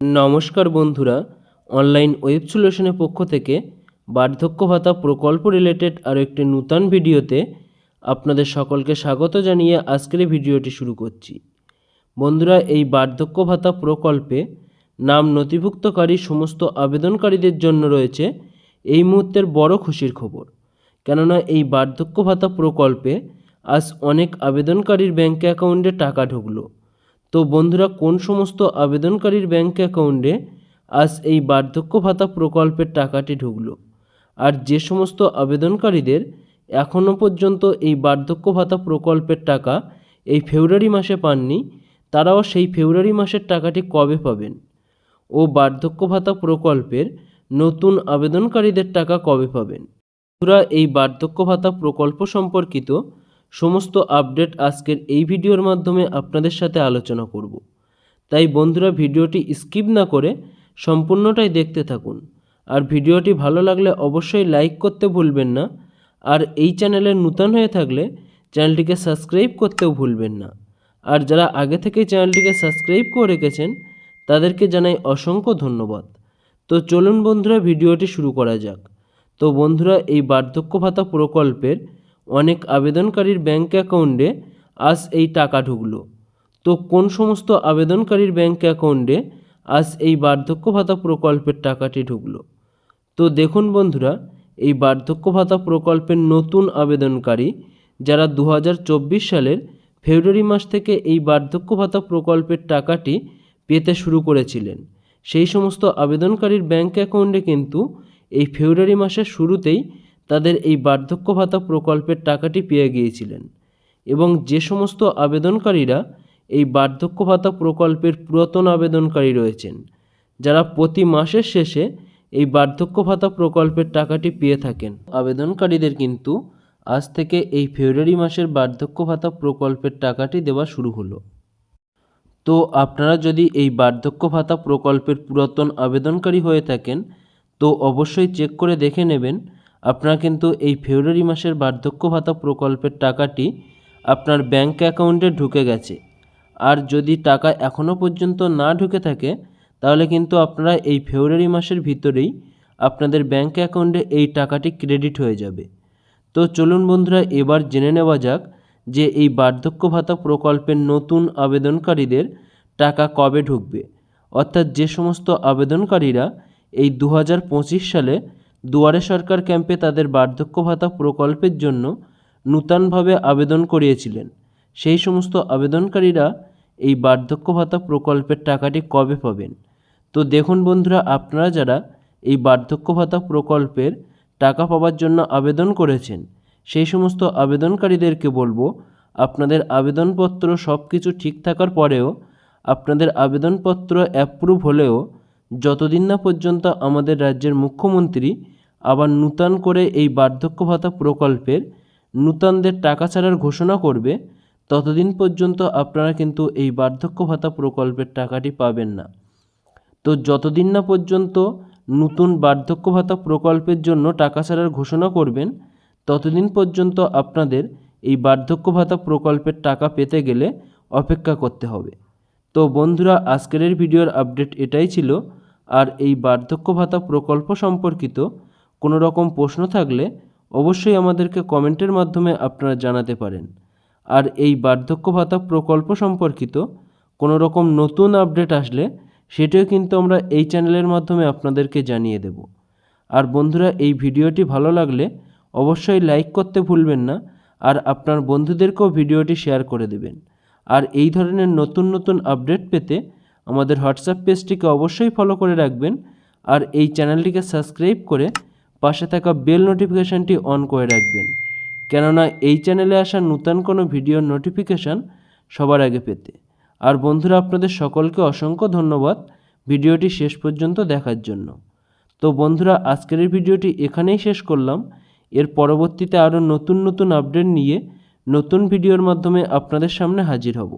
নমস্কার বন্ধুরা online web সলিউশনের পক্ষ থেকে বার্ধক্য ভাতা প্রকল্প রিলেটেড আরও একটি নূতন ভিডিওতে আপনাদের সকলকে স্বাগত জানিয়ে আজকের ভিডিওটি শুরু করছি। বন্ধুরা, এই বার্ধক্য ভাতা প্রকল্পে নাম নথিভুক্তকারী সমস্ত আবেদনকারীদের জন্য রয়েছে এই মুহূর্তের বড় খুশির খবর। কেননা, এই বার্ধক্য ভাতা প্রকল্পে আজ অনেক আবেদনকারীর ব্যাঙ্ক অ্যাকাউন্টে টাকা ঢুকলো। তো বন্ধুরা, কোন সমস্ত আবেদনকারীর ব্যাঙ্ক অ্যাকাউন্টে আজ এই বার্ধক্য ভাতা প্রকল্পের টাকাটি ঢুকলো? আর যে সমস্ত আবেদনকারীদের এখনও পর্যন্ত এই বার্ধক্য ভাতা প্রকল্পের টাকা এই ফেব্রুয়ারি মাসে পাননি, তারাও সেই ফেব্রুয়ারি মাসের টাকাটি কবে পাবেন? ও বার্ধক্য ভাতা প্রকল্পের নতুন আবেদনকারীদের টাকা কবে পাবেন? বন্ধুরা, এই বার্ধক্য ভাতা প্রকল্প সম্পর্কিত সমস্ত আপডেট আজকের এই ভিডিওর মাধ্যমে আপনাদের সাথে আলোচনা করব। তাই বন্ধুরা, ভিডিওটি স্কিপ না করে সম্পূর্ণটাই দেখতে থাকুন। আর ভিডিওটি ভালো লাগলে অবশ্যই লাইক করতে ভুলবেন না। আর এই চ্যানেলে নূতন হয়ে থাকলে চ্যানেলটিকে সাবস্ক্রাইব করতেও ভুলবেন না। আর যারা আগে থেকে চ্যানেলটিকে সাবস্ক্রাইব করে রেখেছেন, তাদেরকে জানাই অসংখ্য ধন্যবাদ। তো চলুন বন্ধুরা, ভিডিওটি শুরু করা যাক। তো বন্ধুরা, এই বার্ধক্য ভাতা প্রকল্পের অনেক আবেদনকারীর ব্যাঙ্ক অ্যাকাউন্টে আজ এই টাকা ঢুকলো। তো কোন সমস্ত আবেদনকারীর ব্যাঙ্ক অ্যাকাউন্টে আজ এই বার্ধক্য ভাতা প্রকল্পের টাকাটি ঢুকলো? তো দেখুন বন্ধুরা, এই বার্ধক্য ভাতা প্রকল্পের নতুন আবেদনকারী যারা দু হাজার চব্বিশ সালের ফেব্রুয়ারি মাস থেকে এই বার্ধক্য ভাতা প্রকল্পের টাকাটি পেতে শুরু করেছিলেন, সেই সমস্ত আবেদনকারীর ব্যাঙ্ক অ্যাকাউন্টে কিন্তু এই ফেব্রুয়ারি মাসের শুরুতেই তাদের এই বার্ধক্য ভাতা প্রকল্পের টাকাটি পেয়ে গিয়েছিলেন এবং যে সমস্ত আবেদনকারীরা এই বার্ধক্য ভাতা প্রকল্পের পুরাতন আবেদনকারী রয়েছেন, যারা প্রতি মাসের শেষে এই বার্ধক্য ভাতা প্রকল্পের টাকাটি পেয়ে থাকেন। আবেদনকারীদের কিন্তু আজ থেকে এই ফেব্রুয়ারি মাসের বার্ধক্য ভাতা প্রকল্পের টাকাটি দেওয়া শুরু হলো। তো আপনারা যদি এই বার্ধক্য ভাতা প্রকল্পের পুরাতন আবেদনকারী হয়ে থাকেন, তো অবশ্যই চেক করে দেখে নেবেন আপনারা কিন্তু এই ফেব্রুয়ারি মাসের বার্ধক্য ভাতা প্রকল্পের টাকাটি আপনার ব্যাঙ্ক অ্যাকাউন্টে ঢুকে গেছে। আর যদি টাকা এখনও পর্যন্ত না ঢুকে থাকে, তাহলে কিন্তু আপনারা এই ফেব্রুয়ারি মাসের ভিতরেই আপনাদের ব্যাঙ্ক অ্যাকাউন্টে এই টাকাটি ক্রেডিট হয়ে যাবে। তো চলুন বন্ধুরা, এবার জেনে নেওয়া যাক যে এই বার্ধক্য ভাতা প্রকল্পের নতুন আবেদনকারীদের টাকা কবে ঢুকবে। অর্থাৎ যে সমস্ত আবেদনকারীরা এই দু হাজার পঁচিশ সালে দুয়ারে সরকার ক্যাম্পে তাদের বার্ধক্য ভাতা প্রকল্পের জন্য নূতনভাবে আবেদন করিয়েছিলেন। সেই সমস্ত আবেদনকারীরা এই বার্ধক্য ভাতা প্রকল্পের টাকাটি কবে পাবেন? তো দেখুন বন্ধুরা, আপনারা যারা এই বার্ধক্য ভাতা প্রকল্পের টাকা পাওয়ার জন্য আবেদন করেছেন, সেই সমস্ত আবেদনকারীদেরকে বলব, আপনাদের আবেদনপত্র সব কিছু ঠিক থাকার পরেও, আপনাদের আবেদনপত্র অ্যাপ্রুভ হলেও, যতদিন না পর্যন্ত আমাদের রাজ্যের মুখ্যমন্ত্রী আবার নূতন করে এই বার্ধক্য ভাতা প্রকল্পের নূতনদের টাকা ছাড়ার ঘোষণা করবে, ততদিন পর্যন্ত আপনারা কিন্তু এই বার্ধক্য ভাতা প্রকল্পের টাকাটি পাবেন না। তো যতদিন না পর্যন্ত নতুন বার্ধক্য ভাতা প্রকল্পের জন্য টাকা ছাড়ার ঘোষণা করবেন, ততদিন পর্যন্ত আপনাদের এই বার্ধক্য ভাতা প্রকল্পের টাকা পেতে গেলে অপেক্ষা করতে হবে। তো বন্ধুরা, আজকের ভিডিওর আপডেট এটাই ছিল। আর এই বার্ধক্য ভাতা প্রকল্প সম্পর্কিত কোনো রকম প্রশ্ন থাকলে অবশ্যই আমাদেরকে কমেন্টের মাধ্যমে আপনারা জানাতে পারেন। আর এই বার্ধক্য ভাতা প্রকল্প সম্পর্কিত কোনো রকম নতুন আপডেট আসলে সেটিও কিন্তু আমরা এই চ্যানেলের মাধ্যমে আপনাদেরকে জানিয়ে দেব। আর বন্ধুরা, এই ভিডিওটি ভালো লাগলে অবশ্যই লাইক করতে ভুলবেন না আর আপনার বন্ধুদেরকেও ভিডিওটি শেয়ার করে দেবেন। আর এই ধরনের নতুন নতুন আপডেট পেতে আমাদের হোয়াটসঅ্যাপ পেজটিকে অবশ্যই ফলো করে রাখবেন। আর এই চ্যানেলটিকে সাবস্ক্রাইব করে পাশে থাকা বেল নোটিফিকেশানটি অন করে রাখবেন। কেননা এই চ্যানেলে আসা নূতন কোনো ভিডিওর নোটিফিকেশান সবার আগে পেতে। আর বন্ধুরা, আপনাদের সকলকে অসংখ্য ধন্যবাদ ভিডিওটি শেষ পর্যন্ত দেখার জন্য। তো বন্ধুরা, আজকের এই ভিডিওটি এখানেই শেষ করলাম। এর পরবর্তীতে আরও নতুন নতুন আপডেট নিয়ে নতুন ভিডিওর মাধ্যমে আপনাদের সামনে হাজির হব।